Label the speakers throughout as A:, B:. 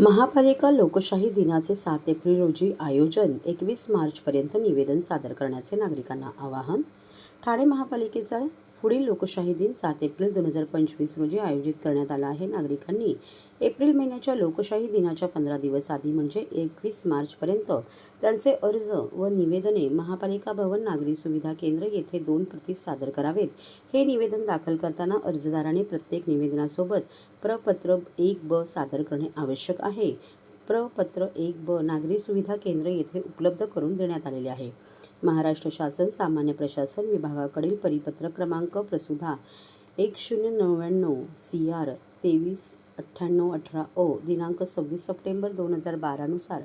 A: महापालिका लोकशाही दिनाचे सात एप्रिल रोजी आयोजन एकवीस मार्चपर्यंत निवेदन सादर करण्याचे नागरिकांना आवाहन ठाणे महापालिकेचा पुढील लोकशाही दिन सात एप्रिल दोन हजार पंचवीस रोजी आयोजित करण्यात आला आहे. नागरिकांनी एप्रिल महिन्याच्या लोकशाही दिनाच्या पंधरा दिवस आधी म्हणजे एकवीस मार्चपर्यंत त्यांचे अर्ज व निवेदने महापालिका भवन नागरी सुविधा केंद्र येथे दोन प्रती सादर करावेत. हे निवेदन दाखल करताना अर्जदाराने प्रत्येक निवेदनासोबत प्रपत्र एक ब सादर करणे आवश्यक आहे. प्रपत्र एक ब नागरी सुविधा केंद्र येथे उपलब्ध करून देण्यात आलेले आहे. महाराष्ट्र शासन सामान्य प्रशासन विभागाकडील परिपत्र क्रमांक प्रसुधा एक शून्य नव्याण्णव सी आर तेवीस अठ्ठ्याण्णव अठरा ओ दिनांक सव्वीस सप्टेंबर दोन हजार बारानुसार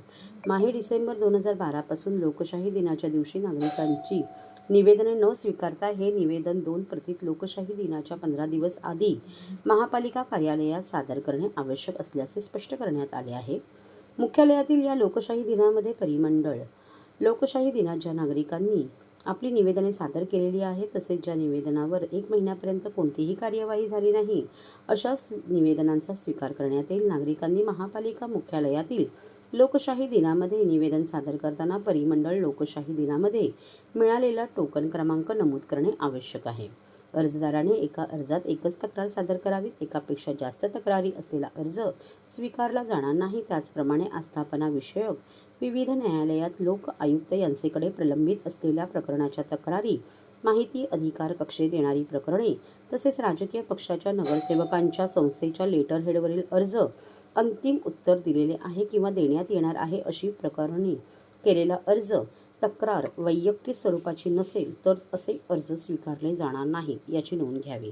A: माहे डिसेंबर दोन हजार बारापासून लोकशाही दिनाच्या दिवशी नागरिकांची निवेदने न स्वीकारता हे निवेदन दोन प्रतीत लोकशाही दिनाच्या पंधरा दिवस आधी महापालिका कार्यालयात सादर करणे आवश्यक असल्याचे स्पष्ट करण्यात आले आहे. मुख्यालयातील या लोकशाही दिनामध्ये परिमंडळ. लोकशाही दिनात ज्या नागरिकांनी आपली निवेदने सादर केलेली आहेत तसेच ज्या निवेदनावर एक महिन्यापर्यंत कोणतीही कार्यवाही झाली नाही अशा निवेदनांचा स्वीकार करण्यात येईल. नागरिकांनी महापालिका मुख्यालयातील लोकशाही दिनामध्ये निवेदन सादर करताना परिमंडळ लोकशाही दिनामध्ये मिळालेला टोकन क्रमांक नमूद करणे आवश्यक आहे. अर्जदाराने एका अर्जात एकच तक्रार सादर करावी एकापेक्षा जास्त तक्रारी असलेला अर्ज स्वीकारला जाणार नाही. त्याचप्रमाणे आस्थापनाविषयक विविध न्यायालयात लोक आयुक्त यांचेकडे प्रलंबित असलेल्या प्रकरणाच्या तक्रारी माहिती अधिकार कक्षेत येणारी प्रकरणे तसेच राजकीय पक्षाच्या नगरसेवकांच्या संस्थेच्या लेटरहेडवरील अर्ज अंतिम उत्तर दिलेले आहे किंवा देण्यात येणार आहे अशी प्रकरणे केलेला अर्ज तक्रार वैयक्तिक स्वरूपाची नसेल तर असे अर्ज स्वीकारले जाणार नाहीत याची नोंद घ्यावी.